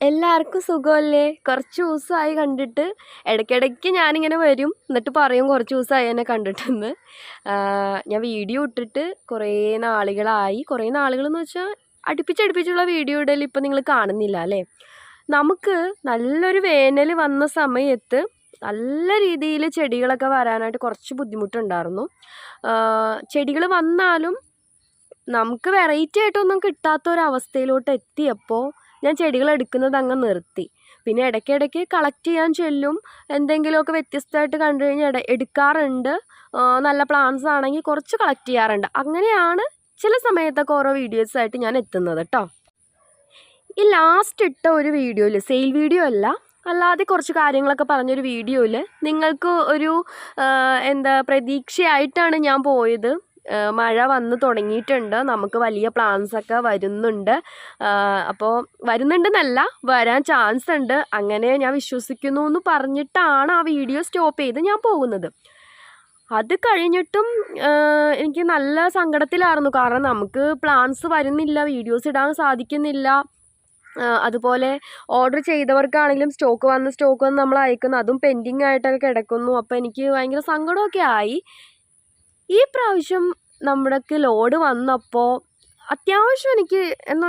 എല്ലാവർക്കും സുഖമല്ലേ? കുറച്ച് ദിവസമായി കണ്ടിട്ട് ഇടയ്ക്കിടയ്ക്ക് ഞാനിങ്ങനെ വരും. എന്നിട്ട് പറയും കുറച്ച് ദിവസമായി എന്നെ കണ്ടിട്ടെന്ന്. ഞാൻ വീഡിയോ ഇട്ടിട്ട് കുറേ നാളുകളായി. കുറേ നാളുകളെന്ന് വെച്ചാൽ അടുപ്പിച്ചടുപ്പിച്ചുള്ള വീഡിയോ ഇടൽ ഇപ്പം നിങ്ങൾ കാണുന്നില്ല അല്ലേ? നമുക്ക് നല്ലൊരു വേനൽ വന്ന സമയത്ത് നല്ല രീതിയിൽ ചെടികളൊക്കെ വരാനായിട്ട് കുറച്ച് ബുദ്ധിമുട്ടുണ്ടായിരുന്നു. ചെടികൾ വന്നാലും നമുക്ക് വെറൈറ്റി ആയിട്ടൊന്നും കിട്ടാത്ത ഒരവസ്ഥയിലോട്ട് എത്തിയപ്പോൾ ഞാൻ ചെടികൾ എടുക്കുന്നത് അങ്ങ് നിർത്തി. പിന്നെ ഇടയ്ക്കിടയ്ക്ക് കളക്ട് ചെയ്യാൻ ചെല്ലും. എന്തെങ്കിലുമൊക്കെ വ്യത്യസ്തമായിട്ട് കണ്ടു കഴിഞ്ഞാൽ എടുക്കാറുണ്ട്. നല്ല പ്ലാന്റ്സ് ആണെങ്കിൽ കുറച്ച് കളക്ട് ചെയ്യാറുണ്ട്. അങ്ങനെയാണ് ചില സമയത്തൊക്കെ ഓരോ വീഡിയോസായിട്ട് ഞാൻ എത്തുന്നത് കേട്ടോ ഈ ലാസ്റ്റ് ഇട്ട ഒരു വീഡിയോയിൽ സെയിൽ വീഡിയോ അല്ല അല്ലാതെ കുറച്ച് കാര്യങ്ങളൊക്കെ പറഞ്ഞൊരു വീഡിയോയിൽ നിങ്ങൾക്ക് ഒരു എന്താ പ്രതീക്ഷയായിട്ടാണ് ഞാൻ പോയത്. മഴ വന്ന് തുടങ്ങിയിട്ടുണ്ട്. നമുക്ക് വലിയ പ്ലാൻസ് ഒക്കെ വരുന്നുണ്ട്. അപ്പോൾ വരുന്നുണ്ടെന്നല്ല വരാൻ ചാൻസ് ഉണ്ട്. അങ്ങനെ ഞാൻ വിശ്വസിക്കുന്നു എന്ന് പറഞ്ഞിട്ടാണ് ആ വീഡിയോ സ്റ്റോപ്പ് ചെയ്ത് ഞാൻ പോകുന്നത്. അത് കഴിഞ്ഞിട്ടും എനിക്ക് നല്ല സങ്കടത്തിലായിരുന്നു. കാരണം നമുക്ക് പ്ലാൻസ് വരുന്നില്ല വീഡിയോസ് ഇടാൻ സാധിക്കുന്നില്ല. അതുപോലെ ഓർഡർ ചെയ്തവർക്കാണെങ്കിലും സ്റ്റോക്ക് വന്ന് സ്റ്റോക്ക് വന്ന് നമ്മൾ അയക്കുന്നു. അതും പെൻഡിങ് ആയിട്ടൊക്കെ കിടക്കുന്നു. അപ്പോൾ എനിക്ക് ഭയങ്കര സങ്കടമൊക്കെ ആയി. ഈ പ്രാവശ്യം നമ്മുടെക്ക് ലോഡ് വന്നപ്പോൾ അത്യാവശ്യം എനിക്ക് എന്ന്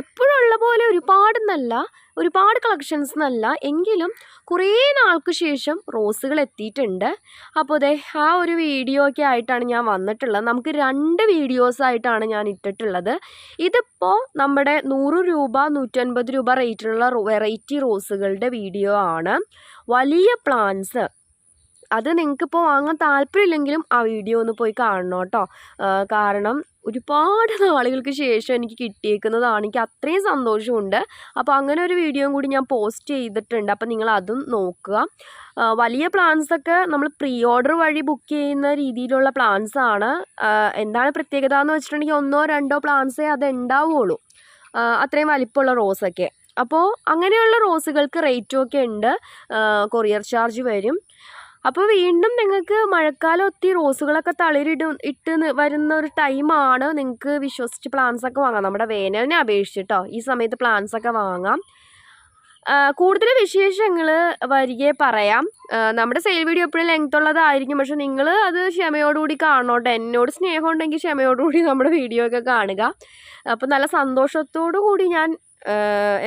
എപ്പോഴും ഉള്ള പോലെ ഒരുപാടെന്നല്ല ഒരുപാട് കളക്ഷൻസ് എന്നല്ല. എങ്കിലും കുറേ നാൾക്ക് ശേഷം റോസുകൾ എത്തിയിട്ടുണ്ട്. അപ്പോൾ അതെ ആ ഒരു വീഡിയോ ഒക്കെ ആയിട്ടാണ് ഞാൻ വന്നിട്ടുള്ളത്. നമുക്ക് രണ്ട് വീഡിയോസ് ആയിട്ടാണ് ഞാൻ ഇട്ടിട്ടുള്ളത്. ഇതിപ്പോൾ നമ്മുടെ നൂറ് രൂപ നൂറ്റൻപത് രൂപ റേറ്റിലുള്ള വെറൈറ്റി റോസുകളുടെ വീഡിയോ ആണ്. വലിയ പ്ലാന്റ്സ് അത് നിങ്ങൾക്കിപ്പോൾ വാങ്ങാൻ താല്പര്യമില്ലെങ്കിലും ആ വീഡിയോ ഒന്ന് പോയി കാണണം കേട്ടോ. കാരണം ഒരുപാട് നാളുകൾക്ക് ശേഷം എനിക്ക് കിട്ടിയേക്കുന്നതാണ്. എനിക്ക് അത്രയും സന്തോഷമുണ്ട്. അപ്പോൾ അങ്ങനെ ഒരു വീഡിയോയും കൂടി ഞാൻ പോസ്റ്റ് ചെയ്തിട്ടുണ്ട്. അപ്പോൾ നിങ്ങൾ അതും നോക്കുക. വലിയ പ്ലാൻസൊക്കെ നമ്മൾ പ്രീ ഓർഡർ വഴി ബുക്ക് ചെയ്യുന്ന രീതിയിലുള്ള പ്ലാൻസ് ആണ്. എന്താണ് പ്രത്യേകത എന്ന് വെച്ചിട്ടുണ്ടെങ്കിൽ ഒന്നോ രണ്ടോ പ്ലാൻസേ അത് ഉണ്ടാവുകയുള്ളൂ അത്രയും വലിപ്പമുള്ള റോസൊക്കെ അപ്പോൾ അങ്ങനെയുള്ള റോസുകൾക്ക് റേറ്റും ഒക്കെ ഉണ്ട്. കൊറിയർ ചാർജ് വരും. അപ്പോൾ വീണ്ടും നിങ്ങൾക്ക് മഴക്കാലം ഒത്തിരി റോസുകളൊക്കെ തളിരിടും ഇട്ട് വരുന്ന ഒരു ടൈമാണ് നിങ്ങൾക്ക് വിശ്വസിച്ച് പ്ലാന്റ്സ് ഒക്കെ വാങ്ങാം. നമ്മുടെ വേനലിനെ അപേക്ഷിച്ചിട്ടോ ഈ സമയത്ത് പ്ലാന്റ്സ് ഒക്കെ വാങ്ങാം കൂടുതൽ വിശേഷങ്ങൾ വരികെ പറയാം. നമ്മുടെ സെയിൽ വീഡിയോ എപ്പോഴും ലെങ്ത് ഉള്ളതായിരിക്കും. പക്ഷെ നിങ്ങൾ അത് ക്ഷമയോടുകൂടി കാണോട്ടെ എന്നോട് സ്നേഹം ഉണ്ടെങ്കിൽ ക്ഷമയോടുകൂടി നമ്മുടെ വീഡിയോ ഒക്കെ കാണുക. അപ്പോൾ നല്ല സന്തോഷത്തോടു കൂടി ഞാൻ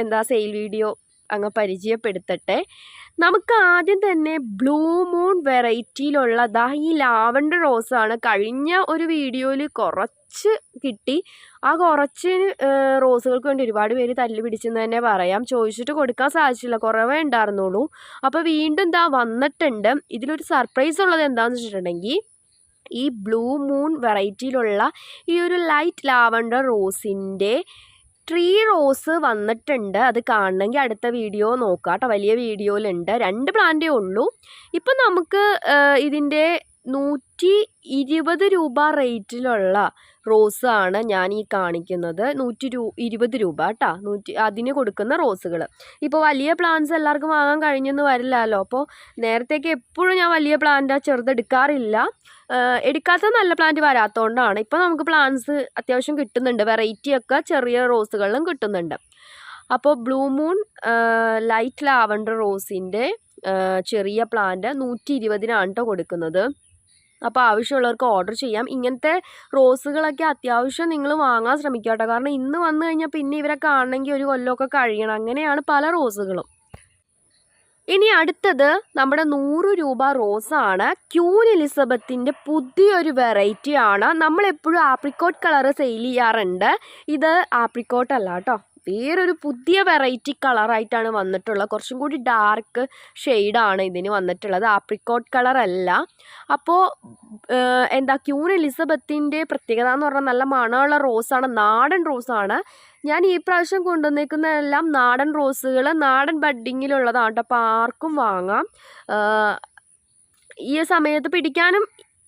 എന്താ സെയിൽ വീഡിയോ അങ്ങ് പരിചയപ്പെടുത്തട്ടെ. നമുക്ക് ആദ്യം തന്നെ ബ്ലൂ മൂൺ വെറൈറ്റിയിലുള്ള ദാ ഈ ലാവൻഡർ റോസാണ്. കഴിഞ്ഞ ഒരു വീഡിയോയിൽ കുറച്ച് കിട്ടി. ആ കുറച്ച് റോസുകൾക്ക് വേണ്ടി ഒരുപാട് പേര് തല്ലി പിടിച്ചെന്ന് തന്നെ പറയാം. ചോദിച്ചിട്ട് കൊടുക്കാൻ സാധിച്ചില്ല. കുറവേ ഉണ്ടായിരുന്നുള്ളൂ. അപ്പോൾ വീണ്ടും ദാ വന്നിട്ടുണ്ട്. ഇതിലൊരു സർപ്രൈസ് ഉള്ളത് എന്താണെന്ന് വെച്ചിട്ടുണ്ടെങ്കിൽ ഈ ബ്ലൂ മൂൺ വെറൈറ്റിയിലുള്ള ഈ ഒരു ലൈറ്റ് ലാവൻഡർ റോസിന്റെ ട്രീ റോസ് വന്നിട്ടുണ്ട്. അത് കാണണമെങ്കിൽ അടുത്ത വീഡിയോ നോക്കാം കേട്ടോ. വലിയ വീഡിയോയിലുണ്ട് രണ്ട് പ്ലാന്റേ ഉള്ളൂ. ഇപ്പം നമുക്ക് ഇതിന്റെ നൂറ്റി ഇരുപത് രൂപ റേറ്റിലുള്ള റോസ് ആണ് ഞാൻ ഈ കാണിക്കുന്നത്. നൂറ്റി രൂ ഇരുപത് രൂപ കേട്ടോ. നൂറ്റി അതിന് കൊടുക്കുന്ന റോസുകൾ ഇപ്പോൾ വലിയ പ്ലാന്റ്സ് എല്ലാവർക്കും വാങ്ങാൻ കഴിഞ്ഞെന്ന് വരില്ലല്ലോ. അപ്പോൾ നേരത്തേക്ക് എപ്പോഴും ഞാൻ വലിയ പ്ലാന്റ് ചെറുതെടുക്കാറില്ല. എടുക്കാത്ത നല്ല പ്ലാന്റ് വരാത്തതുകൊണ്ടാണ് ഇപ്പോൾ നമുക്ക് പ്ലാന്റ്സ് അത്യാവശ്യം കിട്ടുന്നുണ്ട്. വെറൈറ്റി ഒക്കെ ചെറിയ റോസുകളിലും കിട്ടുന്നുണ്ട്. അപ്പോൾ ബ്ലൂ മൂൺ ലൈറ്റ് ലാവൻഡർ റോസിന്റെ ചെറിയ പ്ലാന്റ് നൂറ്റി ഇരുപതിനാണ് കേട്ടോ കൊടുക്കുന്നത്. അപ്പോൾ ആവശ്യമുള്ളവർക്ക് ഓർഡർ ചെയ്യാം. ഇങ്ങനത്തെ റോസുകളൊക്കെ അത്യാവശ്യം നിങ്ങൾ വാങ്ങാൻ ശ്രമിക്കുക കേട്ടോ കാരണം ഇന്ന് വന്നു കഴിഞ്ഞാൽ പിന്നെ ഇവരെ കാണണമെങ്കിൽ ഒരു കൊല്ലമൊക്കെ കഴിയണം. അങ്ങനെയാണ് പല റോസുകളും ഇനി അടുത്തത് നമ്മുടെ നൂറ് രൂപ റോസ് ആണ് ക്യൂൻ എലിസബത്തിന്റെ പുതിയൊരു വെറൈറ്റി ആണ്. നമ്മളെപ്പോഴും ആപ്രിക്കോട്ട് കളർ സെയിൽ ചെയ്യാറുണ്ട്. ഇത് ആപ്രിക്കോട്ട് അല്ല കേട്ടോ. വേറൊരു പുതിയ വെറൈറ്റി കളറായിട്ടാണ് വന്നിട്ടുള്ളത്. കുറച്ചും കൂടി ഡാർക്ക് ഷെയ്ഡാണ് ഇതിന് വന്നിട്ടുള്ളത്. ആപ്രിക്കോട്ട് കളറല്ല അപ്പോൾ എന്താ ക്യൂൻ എലിസബത്തിന്റെ പ്രത്യേകത എന്ന് പറഞ്ഞാൽ നല്ല മണമുള്ള റോസാണ്. നാടൻ റോസാണ്. ഞാൻ ഈ പ്രാവശ്യം കൊണ്ടുവന്നേക്കുന്നതെല്ലാം നാടൻ റോസുകൾ നാടൻ ബഡ്ഡിങ്ങിലുള്ളതാണ് കേട്ടോ അപ്പോൾ ആർക്കും വാങ്ങാം. ഈ സമയത്ത് പിടിക്കാനും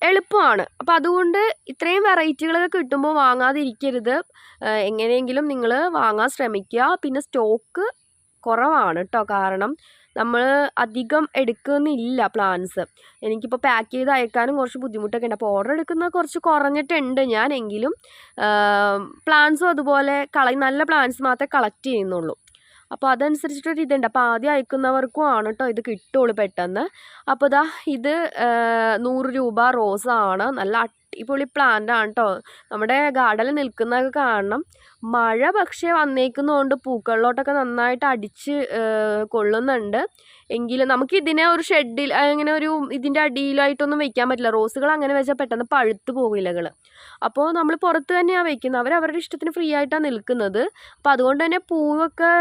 എളുപ്പമാണ്. അപ്പോൾ അതുകൊണ്ട് ഇത്രയും വെറൈറ്റികളൊക്കെ കിട്ടുമ്പോൾ വാങ്ങാതിരിക്കരുത്. എങ്ങനെയെങ്കിലും നിങ്ങൾ വാങ്ങാൻ ശ്രമിക്കുക. പിന്നെ സ്റ്റോക്ക് കുറവാണ് കേട്ടോ കാരണം നമ്മൾ അധികം എടുക്കുന്നില്ല പ്ലാൻസ് എനിക്കിപ്പോൾ പാക്ക് ചെയ്ത് അയക്കാനും കുറച്ച് ബുദ്ധിമുട്ടൊക്കെ ഉണ്ട്. അപ്പോൾ ഓർഡർ എടുക്കുന്നത് കുറച്ച് കുറഞ്ഞിട്ടുണ്ട് ഞാൻ എങ്കിലും പ്ലാൻസും അതുപോലെ കള നല്ല പ്ലാൻസ് മാത്രമേ കളക്ട് ചെയ്യുന്നുള്ളൂ. അപ്പോൾ അതനുസരിച്ചിട്ടൊരു ഇതുണ്ട്. അപ്പോൾ ആദ്യം അയക്കുന്നവർക്കും ആണ് കേട്ടോ ഇത് കിട്ടുള്ളൂ പെട്ടെന്ന്. അപ്പോൾ ഇതാ ഇത് നൂറ് രൂപ റോസാണ്. നല്ല അടിപൊളി പ്ലാന്റ് ആണ് കേട്ടോ നമ്മുടെ ഗാർഡനിൽ നിൽക്കുന്നതൊക്കെ കാണണം. മഴ പക്ഷേ വന്നേക്കുന്നതുകൊണ്ട് പൂക്കളിലോട്ടൊക്കെ നന്നായിട്ട് അടിച്ച് കൊള്ളുന്നുണ്ട്. എങ്കിലും നമുക്ക് ഇതിനെ ഒരു ഷെഡിൽ അങ്ങനെ ഒരു ഇതിന്റെ അടിയിലായിട്ടൊന്നും വെക്കാൻ പറ്റില്ല. റോസുകൾ അങ്ങനെ വെച്ചാൽ പെട്ടെന്ന് പഴുത്ത് പോകും ഇലകൾ അപ്പോൾ നമ്മൾ പുറത്ത് തന്നെയാണ് വെക്കുന്നത്. അവർ അവരുടെ ഇഷ്ടത്തിന് ഫ്രീ ആയിട്ടാണ് നിൽക്കുന്നത്. അപ്പോൾ അതുകൊണ്ട് തന്നെ പൂവൊക്കെ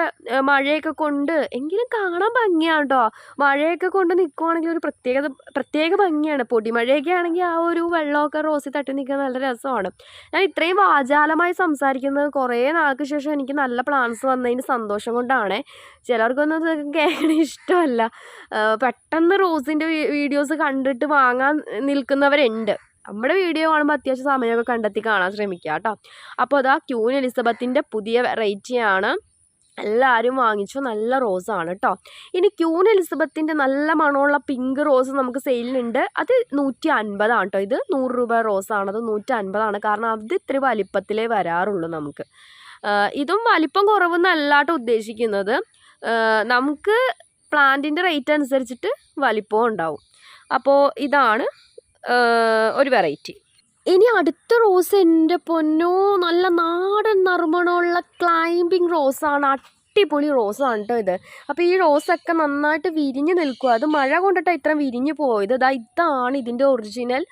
മഴയൊക്കെ കൊണ്ട് എങ്കിലും കാണാൻ ഭംഗിയാണ് കേട്ടോ മഴയൊക്കെ കൊണ്ട് നിൽക്കുവാണെങ്കിൽ ഒരു പ്രത്യേകത പ്രത്യേക ഭംഗിയാണ്. പൊടിമഴയൊക്കെ ആണെങ്കിൽ ആ ഒരു വെള്ളമൊക്കെ റോസിൽ തട്ടി നിൽക്കാൻ നല്ല രസമാണ്. ഞാൻ ഇത്രയും വാചാലമായി സംസാരിക്കുന്നത് കുറേ നാൾക്ക് ശേഷം എനിക്ക് നല്ല പ്ലാൻസ് വന്നതിന്റെ സന്തോഷം കൊണ്ടാണ്. ചിലർക്കൊന്നും അത് കേൾക്കണ ഇഷ്ടമല്ല. പെട്ടെന്ന് റോസിന്റെ വീഡിയോസ് കണ്ടിട്ട് വാങ്ങാൻ നിൽക്കുന്നവരുണ്ട്. നമ്മുടെ വീഡിയോ കാണുമ്പോൾ അത്യാവശ്യം സമയമൊക്കെ കണ്ടെത്തി കാണാൻ ശ്രമിക്കുക കേട്ടോ അപ്പോൾ അതാ ക്യൂൻ എലിസബത്തിന്റെ പുതിയ വെറൈറ്റിയാണ് എല്ലാവരും വാങ്ങിച്ചു. നല്ല റോസാണ് കേട്ടോ ഇനി ക്യൂൻ എലിസബത്തിന്റെ നല്ല മണമുള്ള പിങ്ക് റോസ് നമുക്ക് സെയിലിനുണ്ട്. അത് നൂറ്റി അൻപതാണ് കേട്ടോ ഇത് നൂറ് രൂപ റോസാണത് നൂറ്റി അൻപതാണ് കാരണം അത് ഇത്ര വലിപ്പത്തിലേ വരാറുള്ളൂ നമുക്ക്. ഇതും വലിപ്പം കുറവെന്നല്ല കേട്ടോ ഉദ്ദേശിക്കുന്നത് നമുക്ക് പ്ലാന്റിന്റെ റേറ്റ് അനുസരിച്ചിട്ട് വലിപ്പവും ഉണ്ടാവും. അപ്പോൾ ഇതാണ് ഒരു വെറൈറ്റി. ഇനി അടുത്ത റോസ് എന്റെ പൊന്നോ നല്ല നാടൻ നറുമണമുള്ള ക്ലൈമ്പിംഗ് റോസാണ് അടിപൊളി റോസാണ് കേട്ടോ ഇത്. അപ്പോൾ ഈ റോസൊക്കെ നന്നായിട്ട് വിരിഞ്ഞ് നിൽക്കുക അത് മഴ കൊണ്ടിട്ടാണ് ഇത്ര വിരിഞ്ഞ് പോയത്. ഇതാ ഇതാണ് ഇതിന്റെ ഒറിജിനൽ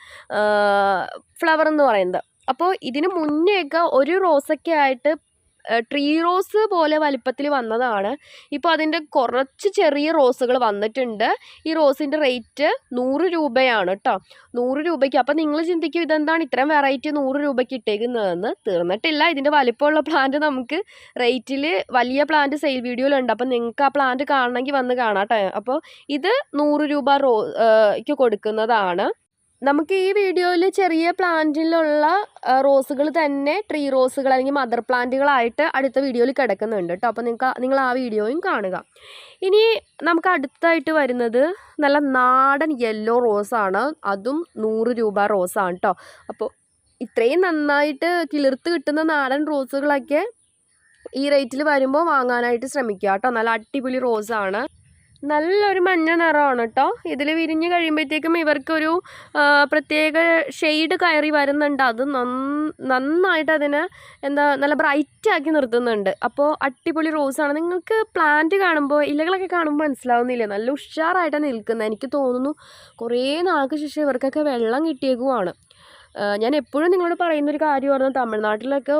ഫ്ലവർ എന്ന് പറയുന്നത്. അപ്പോൾ ഇതിന് മുന്നേയൊക്കെ ഒരു റോസൊക്കെ ആയിട്ട് ട്രീ റോസ് പോലെ വലിപ്പത്തിൽ വന്നതാണ്. ഇപ്പോൾ അതിന്റെ കുറച്ച് ചെറിയ റോസുകൾ വന്നിട്ടുണ്ട്. ഈ റോസിന്റെ റേറ്റ് നൂറ് രൂപയാണ് കേട്ടോ നൂറ് രൂപയ്ക്ക്. അപ്പോൾ നിങ്ങൾ ചിന്തിക്കും ഇതെന്താണ് ഇത്രയും വെറൈറ്റി നൂറ് രൂപയ്ക്ക് ഇട്ടേക്കുന്നതെന്ന്? തീർന്നിട്ടില്ല. ഇതിന്റെ വലിപ്പമുള്ള പ്ലാന്റ് നമുക്ക് റേറ്റിൽ വലിയ പ്ലാന്റ് സെയിൽ വീഡിയോയിലുണ്ട് അപ്പോൾ നിങ്ങൾക്ക് ആ പ്ലാന്റ് കാണണമെങ്കിൽ വന്ന് കാണാം കേട്ടോ അപ്പോൾ ഇത് നൂറ് രൂപ റോ ക്ക് കൊടുക്കുന്നതാണ്. നമുക്ക് ഈ വീഡിയോയിൽ ചെറിയ പ്ലാന്റിലുള്ള റോസുകൾ തന്നെ ട്രീ റോസുകൾ അല്ലെങ്കിൽ മദർ പ്ലാന്റുകളായിട്ട് അടുത്ത വീഡിയോയിൽ കിടക്കുന്നുണ്ട് കേട്ടോ അപ്പോൾ നിങ്ങൾക്ക് നിങ്ങൾ ആ വീഡിയോയും കാണുക. ഇനി നമുക്ക് അടുത്തായിട്ട് വരുന്നത് നല്ല നാടൻ യെല്ലോ റോസാണ്. അതും നൂറ് രൂപ റോസാണ് കേട്ടോ അപ്പോൾ ഇത്രയും നന്നായിട്ട് കിളിർത്ത് കിട്ടുന്ന നാടൻ റോസുകളൊക്കെ ഈ റേറ്റിൽ വരുമ്പോൾ വാങ്ങാനായിട്ട് ശ്രമിക്കുക കേട്ടോ നല്ല അടിപൊളി റോസാണ്. നല്ലൊരു മഞ്ഞ നിറമാണ് കേട്ടോ. ഇതിൽ വിരിഞ്ഞ് കഴിയുമ്പോഴത്തേക്കും ഇവർക്കൊരു പ്രത്യേക ഷെയ്ഡ് കയറി വരുന്നുണ്ട്. അത് നന്ന നന്നായിട്ട് അതിനെ എന്താ നല്ല ബ്രൈറ്റ് ആക്കി നിർത്തുന്നുണ്ട്. അപ്പോൾ അടിപൊളി റോസാണ് നിങ്ങൾക്ക് പ്ലാന്റ് കാണുമ്പോൾ ഇലകളൊക്കെ കാണുമ്പോൾ മനസ്സിലാവുന്നില്ല? നല്ല ഉഷാറായിട്ടാണ് നിൽക്കുന്നത് എനിക്ക് തോന്നുന്നു കുറേ നാൾക്ക് ശേഷം ഇവർക്കൊക്കെ വെള്ളം കിട്ടിയേക്കുവാണ്. ഞാൻ എപ്പോഴും നിങ്ങളോട് പറയുന്നൊരു കാര്യമായിരുന്നു. തമിഴ്നാട്ടിലൊക്കെ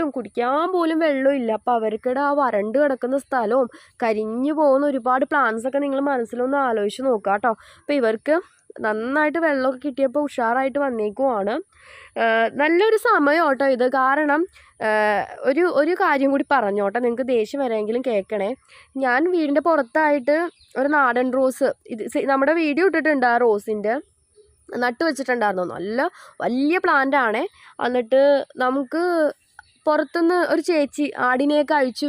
ഒട്ടും കുടിക്കാൻ പോലും വെള്ളമില്ല അപ്പോൾ അവർക്കിടെ ആ വരണ്ട് കിടക്കുന്ന സ്ഥലവും കരിഞ്ഞു പോകുന്ന ഒരുപാട് പ്ലാന്റ്സ് ഒക്കെ നിങ്ങൾ മനസ്സിലൊന്ന് ആലോചിച്ച് നോക്കുക കേട്ടോ അപ്പോൾ ഇവർക്ക് നന്നായിട്ട് വെള്ളമൊക്കെ കിട്ടിയപ്പോൾ ഉഷാറായിട്ട് വന്നേക്കുവാണ്. നല്ലൊരു സമയം കേട്ടോ ഇത്. കാരണം ഒരു ഒരു കാര്യം കൂടി പറഞ്ഞോട്ടെ നിങ്ങൾക്ക് ദേഷ്യം വരെയെങ്കിലും കേൾക്കണേ. ഞാൻ വീടിന്റെ പുറത്തായിട്ട് ഒരു നാടൻ റോസ് ഇത് നമ്മുടെ വീഡിയോ ഇട്ടിട്ടുണ്ട് ആ റോസിന്റെ. നട്ട് വെച്ചിട്ടുണ്ടായിരുന്നു. നല്ല വലിയ പ്ലാന്റ് ആണേ. എന്നിട്ട് നമുക്ക് പുറത്തുനിന്ന് ഒരു ചേച്ചി ആടിനെയൊക്കെ അഴിച്ചു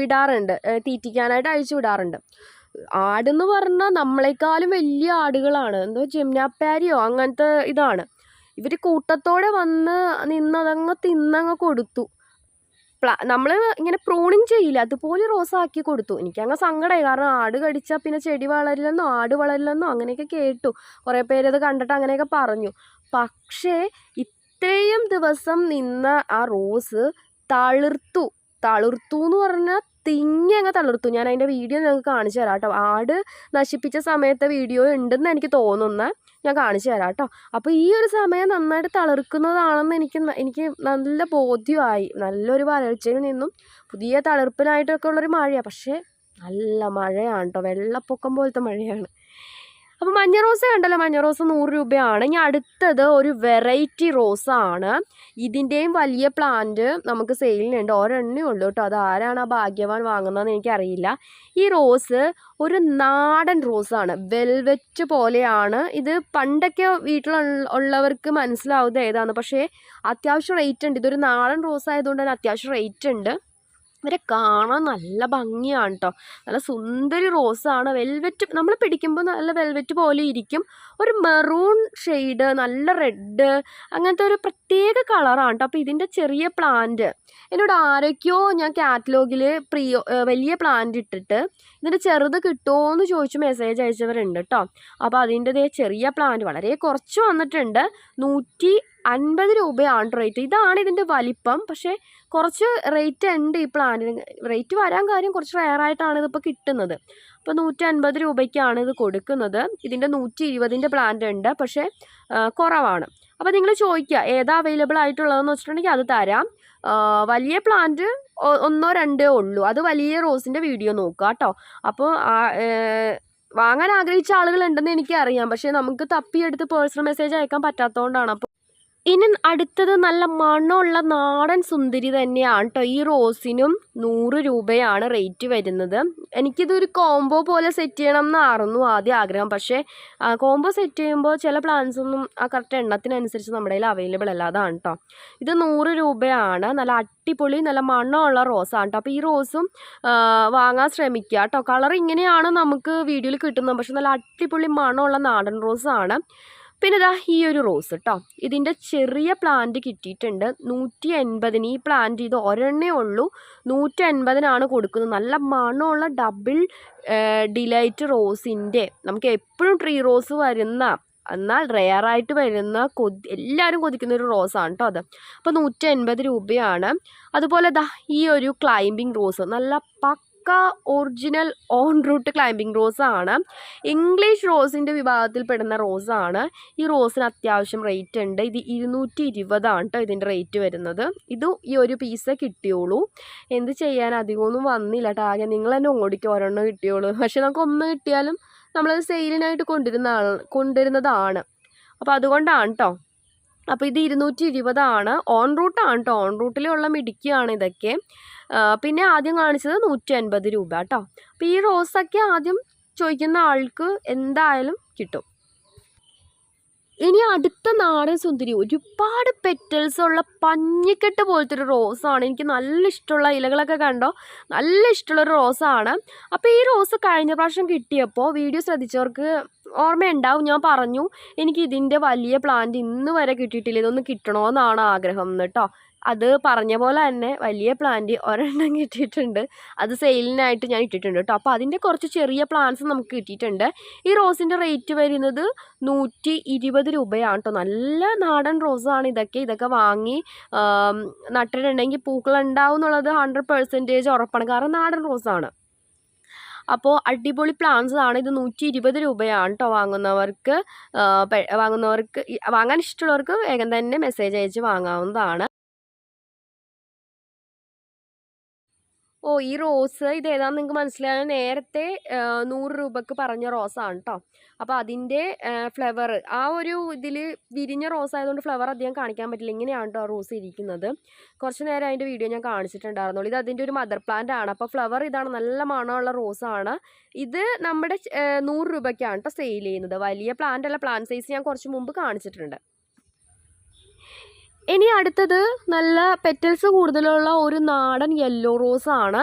വിടാറുണ്ട്. തീറ്റിക്കാനായിട്ട് അഴിച്ചു വിടാറുണ്ട്. ആടെന്ന് പറഞ്ഞാൽ നമ്മളെക്കാളും വലിയ ആടുകളാണ്. എന്തോ ജമുനാപ്പാരിയോ അങ്ങനത്തെ ഇതാണ്. ഇവർ കൂട്ടത്തോടെ വന്ന് നിന്നതങ്ങ് തിന്നങ്ങ് കൊടുത്തു. പ്ലാ നമ്മൾ ഇങ്ങനെ പ്രൂണിങ് ചെയ്യില്ല. അതുപോലെ റോസാക്കി കൊടുത്തു. എനിക്കങ്ങ് സങ്കടമായി കാരണം ആട് കടിച്ചാൽ പിന്നെ ചെടി വളരില്ലെന്നോ ആട് വളരില്ലെന്നോ അങ്ങനെയൊക്കെ കേട്ടു. കുറേ പേരത് കണ്ടിട്ട് അങ്ങനെയൊക്കെ പറഞ്ഞു. പക്ഷേ ഇത്രയും ദിവസം നിന്ന ആ റോസ് തളിർത്തു. തളിർത്തു എന്ന് പറഞ്ഞാൽ തിങ്ങി അങ്ങ് തളിർത്തു. ഞാൻ അതിന്റെ വീഡിയോ നിങ്ങൾക്ക് കാണിച്ചു തരാം കേട്ടോ. ആട് നശിപ്പിച്ച സമയത്തെ വീഡിയോ ഉണ്ടെന്ന് എനിക്ക് തോന്നുന്ന ഞാൻ കാണിച്ചു തരാം കേട്ടോ. അപ്പോൾ ഈ ഒരു സമയം നന്നായിട്ട് തളിർക്കുന്നതാണെന്ന് എനിക്ക് എനിക്ക് നല്ല ബോധ്യമായി. നല്ലൊരു വരൾച്ചയിൽ നിന്നും പുതിയ തളിർപ്പിനായിട്ടൊക്കെ ഉള്ളൊരു മഴയാണ് പക്ഷേ നല്ല മഴയാണ് കേട്ടോ. വെള്ളപ്പൊക്കം പോലത്തെ മഴയാണ്. അപ്പോൾ മഞ്ഞ റോസ് കണ്ടല്ലോ മഞ്ഞ റോസ് നൂറ് രൂപയാണ്. ഇനി അടുത്തത് ഒരു വെറൈറ്റി റോസാണ്. ഇതിന്റെയും വലിയ പ്ലാന്റ് നമുക്ക് സെയിലിനുണ്ട്. ഒരെണ്ണേ ഉള്ളൂ കേട്ടോ. അത് ആരാണ് ആ ഭാഗ്യവാൻ വാങ്ങുന്നതെന്ന് എനിക്കറിയില്ല. ഈ റോസ് ഒരു നാടൻ റോസാണ്. വെൽവെറ്റ് പോലെയാണ്. ഇത് പണ്ടൊക്കെ വീട്ടിലുള്ളവർക്ക് ഉള്ളവർക്ക് മനസ്സിലാവുന്നത് ഏതാണ്. പക്ഷേ അത്യാവശ്യം റേറ്റ് ഉണ്ട്. ഇതൊരു നാടൻ റോസ് ആയതുകൊണ്ട് തന്നെ അത്യാവശ്യം റേറ്റ് ഉണ്ട്. ഇവരെ കാണാൻ നല്ല ഭംഗിയാണ് കേട്ടോ നല്ല സുന്ദരി റോസാണ്. വെൽവെറ്റ് നമ്മൾ പിടിക്കുമ്പോൾ നല്ല വെൽവെറ്റ് പോലെ ഇരിക്കും. ഒരു മെറൂൺ ഷെയ്ഡ് നല്ല റെഡ് അങ്ങനത്തെ ഒരു പ്രത്യേക കളറാണ് കേട്ടോ അപ്പോൾ ഇതിന്റെ ചെറിയ പ്ലാന്റ്. എന്നോട് ആരൊക്കെയോ ഞാൻ കാറ്റലോഗിൽ പ്രിയോ വലിയ പ്ലാന്റ് ഇട്ടിട്ട് ഇതിന്റെ ചെറുത് കിട്ടുമോ എന്ന് ചോദിച്ച് മെസ്സേജ് അയച്ചവരുണ്ട് കേട്ടോ അപ്പോൾ അതിന്റെതേ ചെറിയ പ്ലാന്റ്. വളരെ കുറച്ച് വന്നിട്ടുണ്ട്. നൂറ്റി അൻപത് രൂപയാണ് റേറ്റ് ഇതാണ് ഇതിന്റെ വലിപ്പം. പക്ഷേ കുറച്ച് റേറ്റ് ഉണ്ട് ഈ പ്ലാന്റിന് റേറ്റ് വരാൻ കാര്യം കുറച്ച് റെയർ ആയിട്ടാണ് ഇതിപ്പോൾ കിട്ടുന്നത്. അപ്പോൾ നൂറ്റി അൻപത് രൂപയ്ക്കാണ് ഇത് കൊടുക്കുന്നത്. ഇതിന്റെ നൂറ്റി ഇരുപതിന്റെ പ്ലാന്റ് ഉണ്ട്. പക്ഷേ കുറവാണ്. അപ്പോൾ നിങ്ങൾ ചോദിക്കുക ഏതാ അവൈലബിൾ ആയിട്ടുള്ളതെന്ന് വെച്ചിട്ടുണ്ടെങ്കിൽ അത് തരാം. വലിയ പ്ലാന്റ് ഒന്നോ രണ്ടോ ഉള്ളൂ. അത് വലിയ റോസിന്റെ വീഡിയോ നോക്കുക കേട്ടോ. അപ്പോൾ വാങ്ങാൻ ആഗ്രഹിച്ച ആളുകളുണ്ടെന്ന് എനിക്കറിയാം. പക്ഷേ നമുക്ക് തപ്പിയെടുത്ത് പേഴ്സണൽ മെസ്സേജ് അയക്കാൻ പറ്റാത്തതുകൊണ്ടാണ്. അപ്പോൾ ഇനി അടുത്തത് നല്ല മണമുള്ള നാടൻ സുന്ദരി തന്നെയാണ് കേട്ടോ ഈ റോസിനും നൂറ് രൂപയാണ് റേറ്റ് വരുന്നത്. എനിക്കിതൊരു കോംബോ പോലെ സെറ്റ് ചെയ്യണം എന്നായിരുന്നു ആദ്യം ആഗ്രഹം. പക്ഷേ കോംബോ സെറ്റ് ചെയ്യുമ്പോൾ ചില പ്ലാൻസ് ഒന്നും ആ കറക്റ്റ് എണ്ണത്തിനനുസരിച്ച് നമ്മുടെ കയ്യിൽ അവൈലബിൾ അല്ല അതാണ് കേട്ടോ ഇത് നൂറ് രൂപയാണ്. നല്ല അടിപൊളി നല്ല മണമുള്ള റോസാണ് കേട്ടോ അപ്പോൾ ഈ റോസും വാങ്ങാൻ ശ്രമിക്കുക കേട്ടോ കളർ ഇങ്ങനെയാണ് നമുക്ക് വീഡിയോയിൽ കിട്ടുന്നത്. പക്ഷെ നല്ല അടിപൊളി മണമുള്ള നാടൻ റോസാണ്. പിന്നെ ഇതാ ഈ ഒരു റോസ് കേട്ടോ ഇതിന്റെ ചെറിയ പ്ലാന്റ് കിട്ടിയിട്ടുണ്ട്. നൂറ്റി എൺപതിന് ഈ പ്ലാന്റ് ഇത് ഒരെണ്ണേ ഉള്ളൂ. നൂറ്റി എൺപതിനാണ് കൊടുക്കുന്നത്. നല്ല മണമുള്ള ഡബിൾ ഡിലൈറ്റ് റോസിന്റെ നമുക്ക് എപ്പോഴും ട്രീ റോസ് വരുന്ന എന്നാൽ റെയറായിട്ട് വരുന്ന കൊതി എല്ലാവരും കൊതിക്കുന്ന ഒരു റോസാണ് കേട്ടോ അത്. അപ്പോൾ നൂറ്റി എൺപത് രൂപയാണ്. അതുപോലെ ദാ ഈ ഒരു ക്ലൈമ്പിംഗ് റോസ് നല്ല പക്ക ഒറിജിനൽ ഓൺ റൂട്ട് ക്ലൈമ്പിംഗ് ആണ്. ഇംഗ്ലീഷ് റോസിന്റെ വിഭാഗത്തിൽപ്പെടുന്ന റോസാണ് ഈ റോസിന് അത്യാവശ്യം റേറ്റ് ഉണ്ട്. ഇത് ഇരുന്നൂറ്റി ഇരുപതാണ് കേട്ടോ ഇതിന്റെ റേറ്റ് വരുന്നത്. ഇത് ഈ ഒരു പീസ് കിട്ടിയുള്ളൂ എന്ത് ചെയ്യാൻ അധികമൊന്നും വന്നില്ല ആകെ നിങ്ങൾ തന്നെ ഓടിക്ക് ഒരെണ്ണം കിട്ടിയുള്ളൂ പക്ഷെ നമുക്ക് ഒന്ന് കിട്ടിയാലും നമ്മളത് സെയിലിനായിട്ട് കൊണ്ടുവരുന്ന ആൾ കൊണ്ടുവരുന്നതാണ്. അപ്പോൾ അതുകൊണ്ടാണ് കേട്ടോ അപ്പോൾ ഇത് ഇരുന്നൂറ്റി ഇരുപതാണ് ഓൺ റൂട്ടാണ് കേട്ടോ ഓൺ റൂട്ടിലുള്ള മിടുക്കിയാണ് ഇതൊക്കെ. പിന്നെ ആദ്യം കാണിച്ചത് നൂറ്റി അൻപത് രൂപ കേട്ടോ. അപ്പോൾ ഈ റോസൊക്കെ ആദ്യം ചോദിക്കുന്ന ആൾക്ക് എന്തായാലും കിട്ടും. ഇനി അടുത്ത നാടൻ സുന്ദരി. ഒരുപാട് പെറ്റൽസ് ഉള്ള പഞ്ഞിക്കെട്ട് പോലത്തെ ഒരു റോസാണ്. എനിക്ക് നല്ല ഇഷ്ടമുള്ള ഇലകളൊക്കെ കണ്ടോ? നല്ല ഇഷ്ടമുള്ള ഒരു റോസാണ്. അപ്പോൾ ഈ റോസ് കഴിഞ്ഞ പ്രാവശ്യം കിട്ടിയപ്പോൾ വീഡിയോ ശ്രദ്ധിച്ചവർക്ക് ഓർമ്മയുണ്ടാവും. ഞാൻ പറഞ്ഞു എനിക്ക് ഇതിന്റെ വലിയ പ്ലാന്റ് ഇന്ന് വരെ കിട്ടിയിട്ടില്ല. ഇതൊന്ന് കിട്ടണമെന്നാണ് ആഗ്രഹം കേട്ടോ. അത് പറഞ്ഞ പോലെ തന്നെ വലിയ പ്ലാന്റ് ഒരെണ്ണം കിട്ടിയിട്ടുണ്ട്. അത് സെയിലിനായിട്ട് ഞാൻ ഇട്ടിട്ടുണ്ട് കേട്ടോ. അപ്പോൾ അതിന്റെ കുറച്ച് ചെറിയ പ്ലാന്റ്സ് നമുക്ക് കിട്ടിയിട്ടുണ്ട്. ഈ റോസിന്റെ റേറ്റ് വരുന്നത് നൂറ്റി ഇരുപത് രൂപയാണ് കേട്ടോ. നല്ല നാടൻ റോസാണ് ഇതൊക്കെ. ഇതൊക്കെ വാങ്ങി നട്ടിട്ടുണ്ടെങ്കിൽ പൂക്കൾ ഉണ്ടാവും എന്നുള്ളത് ഹൺഡ്രഡ് പെർസെന്റേജ് ഉറപ്പാണ്. കാരണം നാടൻ റോസാണ് അപ്പോൾ അടിപൊളി പ്ലാന്റ്സ് ആണ്. ഇത് നൂറ്റി ഇരുപത് രൂപയാണ് കേട്ടോ വാങ്ങുന്നവർക്ക് വാങ്ങുന്നവർക്ക് വാങ്ങാൻ ഇഷ്ടമുള്ളവർക്ക് വേഗം തന്നെ മെസ്സേജ് അയച്ച് വാങ്ങാവുന്നതാണ്. ഓ ഈ റോസ് ഇത് ഏതാന്ന് നിങ്ങൾക്ക് മനസ്സിലായാൽ നേരത്തെ നൂറ് രൂപക്ക് പറഞ്ഞ റോസാണ് കേട്ടോ അപ്പോൾ അതിന്റെ ഫ്ലവർ ആ ഒരു ഇതിൽ വിരിഞ്ഞ റോസ് ആയതുകൊണ്ട് ഫ്ലവർ അധികം കാണിക്കാൻ പറ്റില്ല. ഇങ്ങനെയാണ് കേട്ടോ റോസ് ഇരിക്കുന്നത്. കുറച്ച് നേരം അതിന്റെ വീഡിയോ ഞാൻ കാണിച്ചിട്ടുണ്ടായിരുന്നുള്ളൂ. ഇത് അതിന്റെ ഒരു മദർ പ്ലാന്റ് ആണ്. അപ്പോൾ ഫ്ലവർ ഇതാണ് നല്ല മണമുള്ള റോസാണ്. ഇത് നമ്മുടെ നൂറ് രൂപയ്ക്കാണ് കേട്ടോ സെയിൽ ചെയ്യുന്നത്. വലിയ പ്ലാന്റ് അല്ല പ്ലാന്റ് സൈസ് ഞാൻ കുറച്ച് മുമ്പ് കാണിച്ചിട്ടുണ്ട്. ഇനി അടുത്തത് നല്ല പെറ്റൽസ് കൂടുതലുള്ള ഒരു നാടൻ യെല്ലോ റോസ് ആണ്.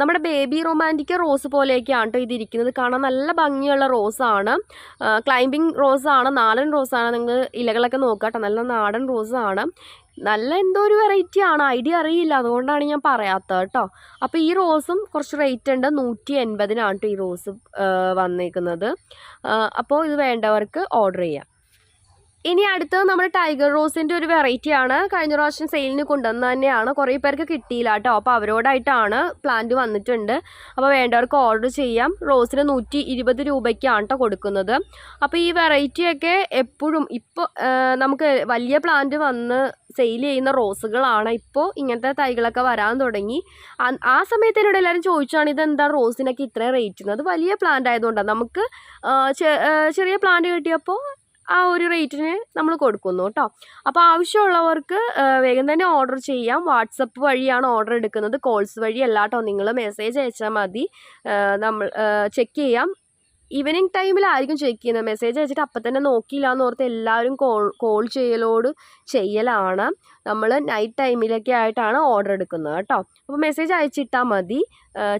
നമ്മുടെ ബേബി റൊമാന്റിക് റോസ് പോലെയൊക്കെയാണ് കേട്ടോ ഇതിരിക്കുന്നത്. കാണാൻ നല്ല ഭംഗിയുള്ള റോസാണ് ക്ലൈമ്പിംഗ് റോസാണ് നാടൻ റോസാണ് നിങ്ങൾ ഇലകളൊക്കെ നോക്കാട്ടോ കേട്ടോ നല്ല നാടൻ റോസാണ് നല്ല എന്തോ ഒരു വെറൈറ്റി ആണ്. ഐഡിയ അറിയില്ല. അതുകൊണ്ടാണ് ഞാൻ പറയാത്തത് കേട്ടോ അപ്പോൾ ഈ റോസും കുറച്ച് റേറ്റ് ഉണ്ട്. നൂറ്റി എൺപതിനാണ് കേട്ടോ ഈ റോസ് വന്നേക്കുന്നത്. അപ്പോൾ ഇത് വേണ്ടവർക്ക് ഓർഡർ ചെയ്യാം. ഇനി അടുത്തത് നമ്മുടെ ടൈഗർ റോസിന്റെ ഒരു വെറൈറ്റി ആണ്. കഴിഞ്ഞ പ്രാവശ്യം സെയിലിന് കൊണ്ടുവന്ന തന്നെയാണ്. കുറേ പേർക്ക് കിട്ടിയില്ല കേട്ടോ. അപ്പോൾ അവരോടായിട്ടാണ് പ്ലാന്റ് വന്നിട്ടുണ്ട്. അപ്പോൾ വേണ്ടവർക്ക് ഓർഡർ ചെയ്യാം. റോസിന് നൂറ്റി ഇരുപത് രൂപയ്ക്കാണ് കേട്ടോ കൊടുക്കുന്നത്. അപ്പോൾ ഈ വെറൈറ്റിയൊക്കെ എപ്പോഴും ഇപ്പോൾ നമുക്ക് വലിയ പ്ലാന്റ് വന്ന് സെയിൽ ചെയ്യുന്ന റോസുകളാണ് ഇപ്പോൾ ഇങ്ങനത്തെ തൈകളൊക്കെ വരാൻ തുടങ്ങി. ആ- സമയത്ത് എന്നോട് എല്ലാവരും ചോദിച്ചാണ് ഇതെന്താ റോസിനൊക്കെ ഇത്രയും റേറ്റ് അത് വലിയ പ്ലാന്റ് ആയതുകൊണ്ടാണ് നമുക്ക് ചെറിയ പ്ലാന്റ് കിട്ടിയപ്പോൾ ആ ഒരു റേറ്റിന് നമ്മൾ കൊടുക്കുന്നു കേട്ടോ അപ്പോൾ ആവശ്യമുള്ളവർക്ക് വേഗം തന്നെ ഓർഡർ ചെയ്യാം. വാട്സപ്പ് വഴിയാണ് ഓർഡർ എടുക്കുന്നത്. കോൾസ് വഴി അല്ലാട്ടോ. നിങ്ങൾ മെസ്സേജ് അയച്ചാൽ മതി. നമ്മൾ ചെക്ക് ചെയ്യാം. ഈവനിങ് ടൈമിലായിരിക്കും ചെക്ക് ചെയ്യുന്നത്. മെസ്സേജ് അയച്ചിട്ട് അപ്പം തന്നെ നോക്കിയില്ല എന്ന് ഓർത്ത് എല്ലാവരും കോൾ കോൾ ചെയ്യലോട് ചെയ്യലാണ്. നമ്മൾ നൈറ്റ് ടൈമിലൊക്കെ ആയിട്ടാണ് ഓർഡർ എടുക്കുന്നത് കേട്ടോ അപ്പോൾ മെസ്സേജ് അയച്ചിട്ടാൽ മതി.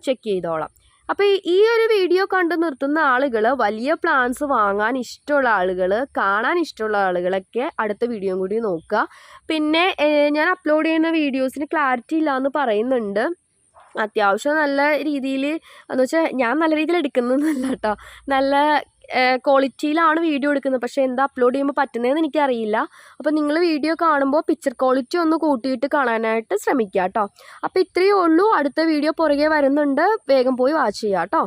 ചെക്ക് ചെയ്തോളാം. അപ്പോൾ ഈ- ഒരു വീഡിയോ കണ്ടു നിർത്തുന്ന ആളുകൾ വലിയ പ്ലാൻസ് വാങ്ങാൻ ഇഷ്ടമുള്ള ആളുകൾ കാണാൻ ഇഷ്ടമുള്ള ആളുകളൊക്കെ അടുത്ത വീഡിയോ കൂടി നോക്കുക. പിന്നെ ഞാൻ അപ്ലോഡ് ചെയ്യുന്ന വീഡിയോസിന് ക്ലാരിറ്റി ഇല്ല എന്ന് പറയുന്നുണ്ട്. അത്യാവശ്യം നല്ല രീതിയിൽ എന്ന് വെച്ചാൽ ഞാൻ നല്ല രീതിയിൽ എടുക്കുന്നൊന്നുമല്ല കേട്ടോ നല്ല ക്വാളിറ്റിയിലാണ് വീഡിയോ എടുക്കുന്നത്. പക്ഷേ എന്താ അപ്ലോഡ് ചെയ്യുമ്പോൾ പറ്റുന്നതെന്ന് എനിക്കറിയില്ല. അപ്പോൾ നിങ്ങൾ വീഡിയോ കാണുമ്പോൾ പിക്ചർ ക്വാളിറ്റി ഒന്ന് കൂട്ടിയിട്ട് കാണാനായിട്ട് ശ്രമിക്കുക കേട്ടോ അപ്പോൾ ഇത്രയേ ഉള്ളൂ. അടുത്ത വീഡിയോ പുറകെ വരുന്നുണ്ട്. വേഗം പോയി വാച്ച് ചെയ്യുക കേട്ടോ